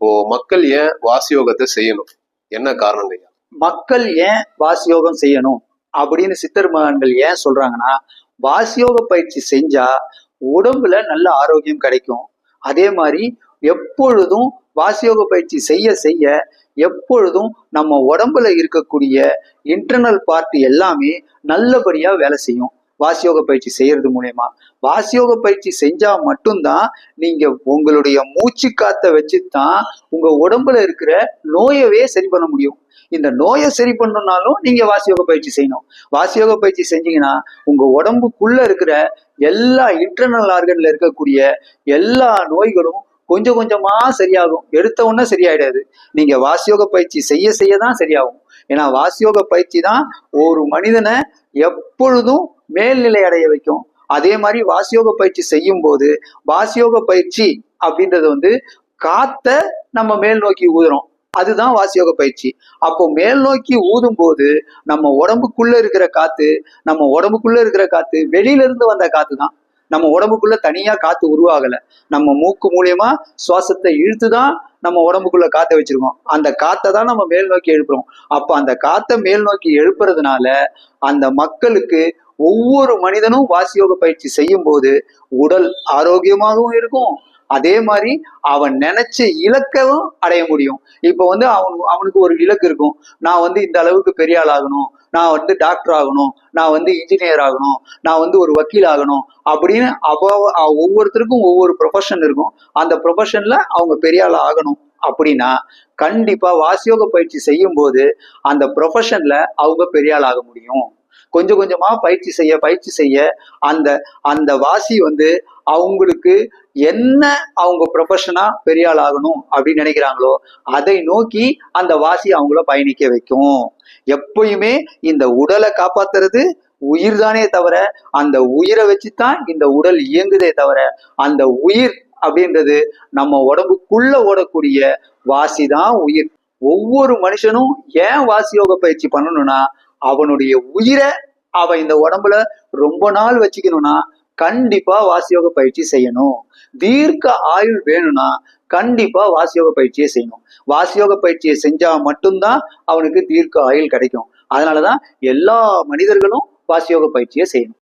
இப்போ மக்கள் ஏன் வாசியோகத்தை செய்யணும்? என்ன காரணம் ஐயா மக்கள் ஏன் வாசியோகம் செய்யணும்? அப்படின்னு சித்தர் மகான்கள் ஏன் சொல்றாங்கன்னா வாசியோக பயிற்சி செஞ்சா உடம்புல நல்ல ஆரோக்கியம் கிடைக்கும். அதே மாதிரி எப்பொழுதும் வாசியோக பயிற்சி செய்ய செய்ய எப்பொழுதும் நம்ம உடம்புல இருக்கக்கூடிய இன்டர்னல் பார்ட் எல்லாமே நல்லபடியா வேலை செய்யும். வாசியோக பயிற்சி செய்யறது மூலயமா. வாசியோக பயிற்சி செஞ்சா மட்டும்தான் நீங்க உங்களுடைய மூச்சு காத்த வச்சு தான் உங்க உடம்புல இருக்கிற நோயவே சரி பண்ண முடியும். இந்த நோயை சரி பண்ணணும்னாலும் நீங்க வாசியோக பயிற்சி செய்யணும். வாசியோக பயிற்சி செஞ்சீங்கன்னா உங்க உடம்புக்குள்ள இருக்கிற எல்லா இன்டர்னல் ஆர்கன்ல இருக்கக்கூடிய எல்லா நோய்களும் கொஞ்சம் கொஞ்சமா சரியாகும். எடுத்த உடனே சரியாயிடாது. நீங்க வாசியோக பயிற்சி செய்ய செய்ய தான் சரியாகும். ஏன்னா வாசியோக பயிற்சி தான் ஒரு மனிதனை எப்பொழுதும் மேல்நிலை அடைய வைக்கும். அதே மாதிரி வாசியோக பயிற்சி செய்யும் போது வாசியோக பயிற்சி அப்படின்றது வந்து காத்த நம்ம மேல் நோக்கி ஊதுறோம். அதுதான் வாசியோக பயிற்சி. அப்போ மேல் நோக்கி ஊதும் போது நம்ம உடம்புக்குள்ள இருக்கிற காத்து நம்ம உடம்புக்குள்ள இருக்கிற காத்து வெளியில இருந்து வந்த காத்து தான் நம்ம உடம்புக்குள்ள தனியா காத்து உருவாகல. நம்ம மூக்கு மூலியமா சுவாசத்தை இழுத்து தான் நம்ம உடம்புக்குள்ள காத்த வச்சிருக்கோம். அந்த காத்தை தான் நம்ம மேல் நோக்கி எழுப்புறோம். அப்போ அந்த காத்தை மேல் நோக்கி எழுப்புறதுனால அந்த மக்களுக்கு ஒவ்வொரு மனிதனும் வாசியோக பயிற்சி செய்யும் போது உடல் ஆரோக்கியமாகவும் இருக்கும் அதே மாதிரி அவன் நினைச்ச இலக்கவும் அடைய முடியும். இப்போ வந்து அவன் அவனுக்கு ஒரு இலக்கு இருக்கும். நான் வந்து இந்த அளவுக்கு பெரிய ஆள் ஆகணும். நான் வந்து டாக்டர் ஆகணும். நான் வந்து இன்ஜினியர் ஆகணும். நான் வந்து ஒரு வக்கீல் ஆகணும். அப்படின்னு அவ ஒவ்வொருத்தருக்கும் ஒவ்வொரு ப்ரொஃபஷன் இருக்கும். அந்த ப்ரொஃபஷன்ல அவங்க பெரிய ஆள் ஆகணும் அப்படின்னா கண்டிப்பா வாசியோக பயிற்சி செய்யும் போது அந்த ப்ரொஃபஷன்ல அவங்க பெரிய ஆள் ஆக முடியும். கொஞ்சம் கொஞ்சமா பயிற்சி செய்ய பயிற்சி செய்ய அந்த அந்த வாசி வந்து அவங்களுக்கு என்ன அவங்க ப்ரொஃபஷனா பெரிய ஆள் ஆகணும் அப்படின்னு நினைக்கிறாங்களோ அதை நோக்கி அந்த வாசி அவங்கள பயணிக்க வைக்கும். எப்பயுமே இந்த உடலை காப்பாத்துறது உயிர் தானே தவிர அந்த உயிரை வச்சுதான் இந்த உடல் இயங்குதே தவிர அந்த உயிர் அப்படின்றது நம்ம உடம்புக்குள்ள ஓடக்கூடிய வாசி தான் உயிர். ஒவ்வொரு மனுஷனும் ஏன் வாசி யோக பயிற்சி பண்ணணும்னா அவனுடைய உயிரை அவன் இந்த உடம்புல ரொம்ப நாள் வச்சுக்கணும்னா கண்டிப்பா வாசியோக பயிற்சி செய்யணும். தீர்க்க ஆயுள் வேணும்னா கண்டிப்பா வாசியோக பயிற்சியை செய்யணும். வாசியோக பயிற்சியை செஞ்சா மட்டும்தான் அவனுக்கு தீர்க்க ஆயுள் கிடைக்கும். அதனாலதான் எல்லா மனிதர்களும் வாசியோக பயிற்சியை செய்யணும்.